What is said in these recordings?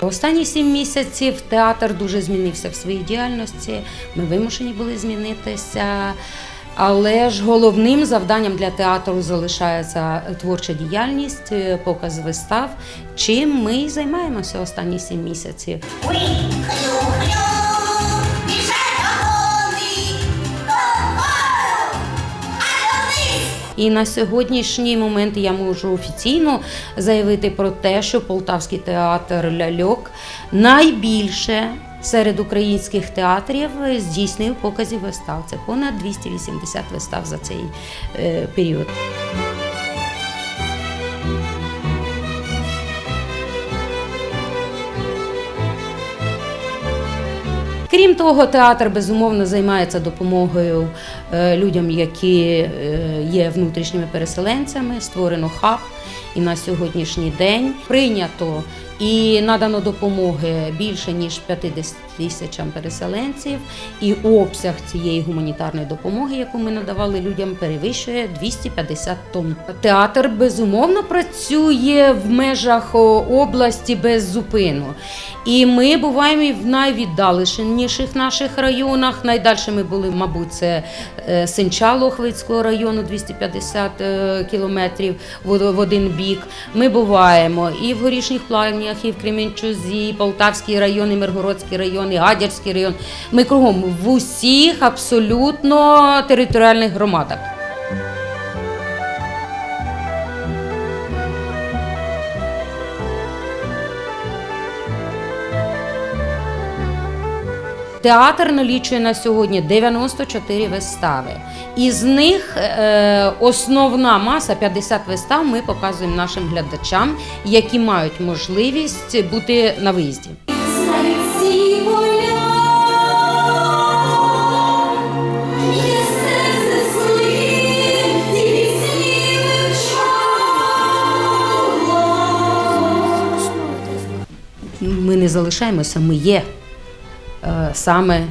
Останні сім місяців театр дуже змінився в своїй діяльності. Ми вимушені були змінитися. Але ж головним завданням для театру залишається творча діяльність, е, показ вистав. Чим ми й займаємося останні сім місяців. І на сьогоднішній момент я можу офіційно заявити про те, що Полтавський театр ляльок найбільше серед українських театрів здійснив показів вистав. Це понад 280 вистав за цей е, період. Крім того, театр безумовно займається допомогою е, людям, які е, є внутрішніми переселенцями. Створено хаб. І на сьогоднішній день прийнято і надано допомоги більше ніж 50 тисячам переселенців. І обсяг цієї гуманітарної допомоги, яку ми надавали людям, перевищує 250 тонн. Театр безумовно працює в межах області без зупину. І ми буваємо і в найвіддаленіших наших районах. Найдальше ми були, мабуть, це е, Синча Лохвицького району, 250 е, кілометрів в один бік. Ми буваємо і в Горішніх Плавнях, і в Кремінчузі, Полтавський район, і Миргородський район, і Гадяцький район. Ми кругом в усіх абсолютно територіальних громадах. Театр налічує на сьогодні 94 вистави. Із них е, основна маса 50 вистав ми показуємо нашим глядачам, які мають можливість бути на виїзді. Ми не залишаємося, ми є саме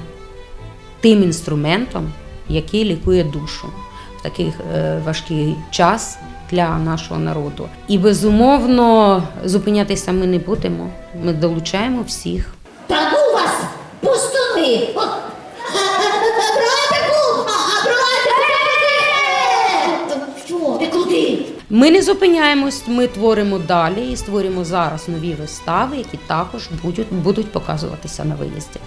тим інструментом, який лікує душу в такий е, важкий час для нашого народу. І безумовно зупинятися ми не будемо. Ми долучаємо всіх. Та ну вас, пустуни! Ми не зупиняємось, ми творимо далі і створюємо зараз нові вистави, які також будуть, будуть показуватися на виїзді.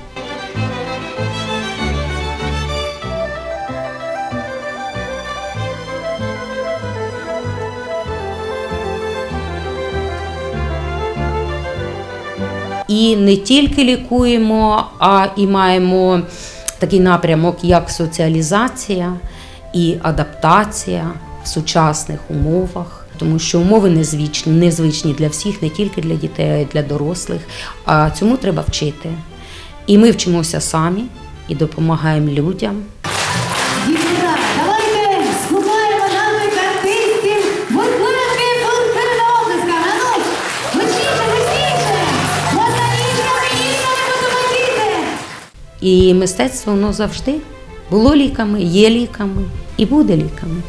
І не тільки лікуємо, а і маємо такий напрямок, як соціалізація і адаптація в сучасних умовах. Тому що умови незвичні, незвичні для всіх, не тільки для дітей, а й для дорослих. А цьому треба вчити. І ми вчимося самі і допомагаємо людям. І мистецтво воно завжди було ліками, є ліками і буде ліками.